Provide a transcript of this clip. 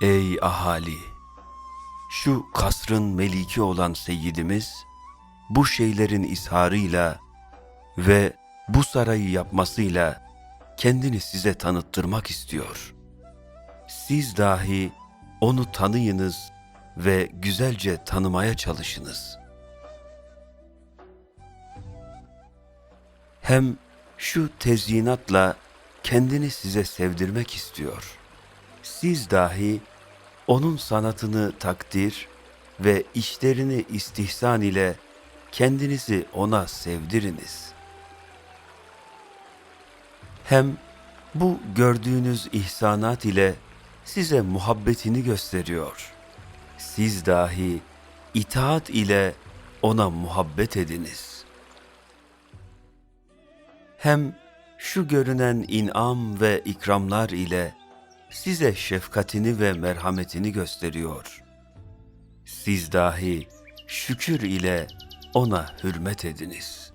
Ey ahali! Şu kasrın meliki olan seyyidimiz, bu şeylerin isharıyla ve bu sarayı yapmasıyla kendini size tanıttırmak istiyor. Siz dahi onu tanıyınız ve güzelce tanımaya çalışınız. Hem şu tezyinatla kendini size sevdirmek istiyor. Siz dahi onun sanatını takdir ve işlerini istihsan ile kendinizi ona sevdiriniz. Hem bu gördüğünüz ihsanat ile size muhabbetini gösteriyor. Siz dahi itaat ile ona muhabbet ediniz. Hem şu görünen inam ve ikramlar ile size şefkatini ve merhametini gösteriyor. Siz dahi şükür ile ona hürmet ediniz.